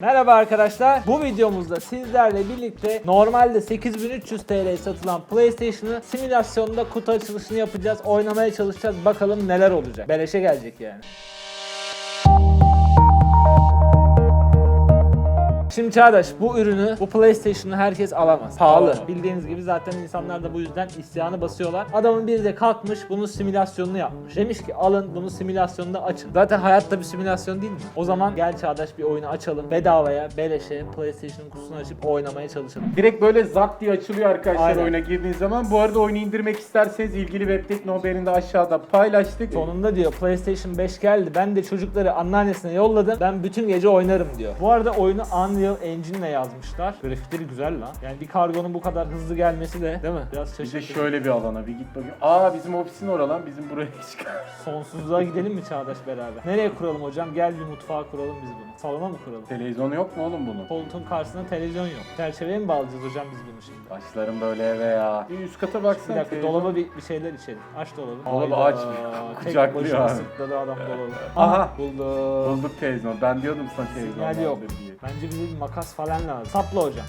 Merhaba arkadaşlar. Bu videomuzda sizlerle birlikte normalde 8300 TL satılan PlayStation'ı simülasyonda kutu açılışını yapacağız. Oynamaya çalışacağız. Bakalım neler olacak. Beleşe gelecek yani. Şimdi Çağdaş bu ürünü, bu PlayStation'ı herkes alamaz. Pahalı. Bildiğiniz gibi zaten insanlar da bu yüzden isyanı basıyorlar. Adamın biri de kalkmış bunun simülasyonunu yapmış. Demiş ki alın bunu simülasyonda açın. Zaten hayatta bir simülasyon değil mi? O zaman gel Çağdaş bir oyunu açalım. Bedavaya, beleşe PlayStation'ın kutusunu açıp oynamaya çalışalım. Direkt böyle zap diye açılıyor arkadaşlar Aynen. oyuna girdiğiniz zaman. Bu arada oyunu indirmek isterseniz ilgili web tekno haberini de aşağıda paylaştık. Sonunda diyor PlayStation 5 geldi. Ben de çocukları anneannesine yolladım. Ben bütün gece oynarım diyor. Bu arada oyunu Unreal Engine ile yazmışlar. Grafikleri güzel lan. Yani bir kargonun bu kadar hızlı gelmesi de değil mi? Biraz Bir de şaşırtıcı. şöyle bir alana bir git bakayım. Aa bizim ofisin oralan bizim buraya çıkar. Sonsuzluğa gidelim mi Çağdaş beraber? Nereye kuralım hocam? Gel bir mutfağa kuralım biz bunu. Salona mı kuralım? Televizyon yok mu oğlum bunun? Koltuğun karşısında televizyon yok. Çerçeveye mi bağlayacağız hocam biz bunu şimdi? Başlarım böyle eve ya. Bir üst kata baksana. Bir dakika televizyon. dolaba bir, bir şeyler içelim. Aç dolabı. Dolabı Hayda, aç. Tek Kucaklıyor başına abi. sırtladı adam dolabı. Aha. Bulduk. Bulduk televizyon. Ben diyordum sana televizyon Sinyal yok. vardır diye. Bence bize makas falan lazım. Sapla hocam.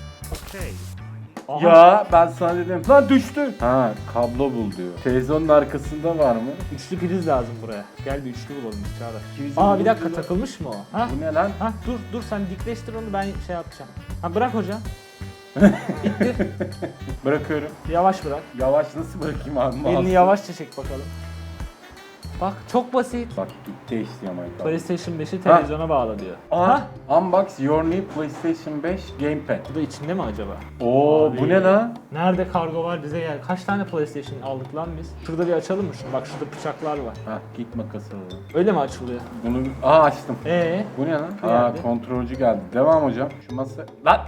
Aha. Ya ben sana dedim. Lan düştü. Ha kablo bul diyor. Televizyonun arkasında var mı? Üçlü priz lazım buraya. Gel bir üçlü bulalım Çağdaş. Aa bir dakika takılmış mı o? Ha? Bu ne lan? Ha dur dur sen dikleştir onu ben şey yapacağım. Ha bırak hocam. Bitti. Bırakıyorum. Yavaş bırak. Yavaş nasıl bırakayım abi? Elini yavaşça çek bakalım. Bak çok basit. Bak gitti HDMI kablo. PlayStation 5'i televizyona bağla diyor. Aha. Unbox your new PlayStation 5 gamepad. Bu da içinde mi acaba? Oo Abi. bu ne lan? Nerede kargo var bize gel. Kaç tane PlayStation aldık lan biz? Şurada bir açalım mı şunu? Bak şurada bıçaklar var. Ha git makası al. Öyle mi açılıyor? Bunu aa açtım. Ee, Bu ne lan? Aa geldi? kontrolcü geldi. Devam hocam. Şu masa. Lan.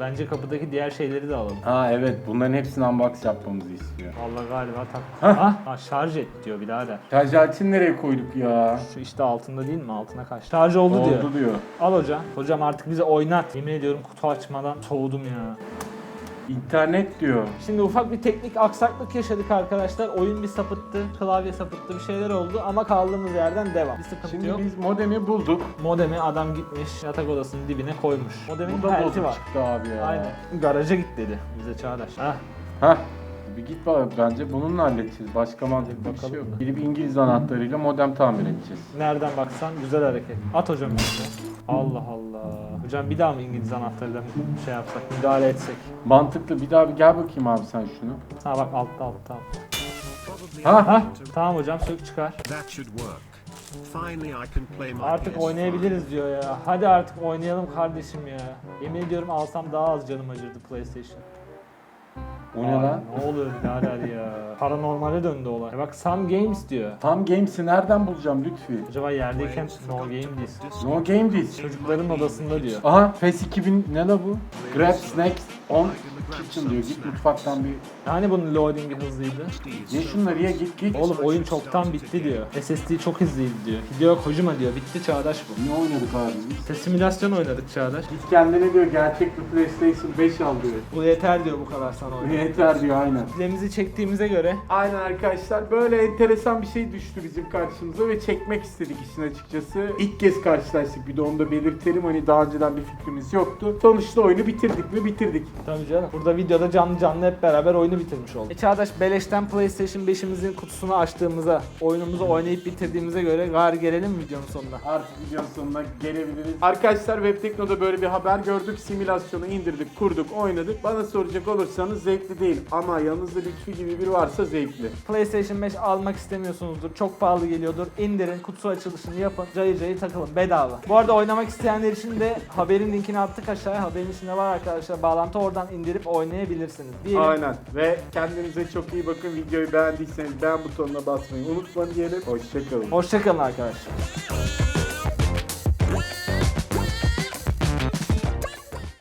Bence kapıdaki diğer şeyleri de alalım. Ha evet bunların hepsini unbox yapmamızı istiyor. Allah galiba tak. Ha? ha şarj et diyor birader. Şarj aletini nereye koyduk ya? Şu işte altında değil mi? Altına kaç? Şarj oldu, diyor. Oldu diyor. Al hocam. Hocam artık bize oynat. Yemin ediyorum kutu açmadan soğudum ya. İnternet diyor. Şimdi ufak bir teknik aksaklık yaşadık arkadaşlar. Oyun bir sapıttı, klavye sapıttı, bir şeyler oldu ama kaldığımız yerden devam. Bir sıkıntı Şimdi yok. biz modemi bulduk. Modemi adam gitmiş yatak odasının dibine koymuş. Modemin Bu da bozuk var. çıktı abi ya. Aynen. Garaja git dedi bize Çağdaş. Hah. Hah. Bir git bak bence bununla halledeceğiz. Başka mantıklı bir bakalım şey yok. da. Gidip İngiliz anahtarıyla modem tamir edeceğiz. Nereden baksan güzel hareket. At hocam işte. Allah Allah. Hocam bir daha mı İngiliz anahtarıyla şey yapsak, müdahale etsek? Mantıklı. Bir daha bir gel bakayım abi sen şunu. Ha bak altta altta. altta. Ha? Hah tamam hocam sök çıkar. Artık PS5. oynayabiliriz diyor ya. Hadi artık oynayalım kardeşim ya. Yemin ediyorum alsam daha az canım acırdı PlayStation. O ne Ay, lan? Ne oluyor birader ya? Paranormale döndü olay. E Bak Some Games diyor. Tam Games'i nereden bulacağım Lütfi? Acaba yerdeyken no game değil. No Game değil. Çocukların odasında diyor. Aha PES 2000 ne la bu? Grab Snacks on Kitchen diyor. Git mutfaktan bir... Yani bunun loading'i hızlıydı. Ye şunları ye git git. Oğlum oyun çoktan bitti diyor. SSD çok hızlıydı diyor. Hideo Kojima diyor. Bitti Çağdaş bu. Ne oynadık abi biz? İşte simülasyon oynadık Çağdaş. Git kendine diyor gerçek bir PlayStation 5 al diyor. Bu yeter diyor bu kadar sana oyun. Yeter diyor aynen. Filmimizi çektiğimize göre Aynen arkadaşlar böyle enteresan bir şey düştü bizim karşımıza ve çekmek istedik işin açıkçası. İlk kez karşılaştık bir de onu da belirtelim hani daha önceden bir fikrimiz yoktu. Sonuçta oyunu bitirdik mi bitirdik. Tabii canım. Burada videoda canlı canlı hep beraber oyunu bitirmiş olduk. E Çağdaş beleşten PlayStation 5'imizin kutusunu açtığımıza, oyunumuzu oynayıp bitirdiğimize göre gari gelelim videonun sonuna? Artık videonun sonuna gelebiliriz. Arkadaşlar Webtekno'da böyle bir haber gördük. Simülasyonu indirdik, kurduk, oynadık. Bana soracak olursanız zevkli değil ama yanınızda Lütfi gibi biri varsa zevkli. PlayStation 5 almak istemiyorsunuzdur. Çok pahalı geliyordur. İndirin, kutu açılışını yapın. Cayır cayır takılın bedava. Bu arada oynamak isteyenler için de haberin linkini attık aşağıya. Haberin içinde var arkadaşlar. Bağlantı oradan indirip oynayabilirsiniz. Diyelim. Aynen. Ve kendinize çok iyi bakın. Videoyu beğendiyseniz beğen butonuna basmayı unutmayın diyelim. Hoşçakalın. Hoşçakalın arkadaşlar.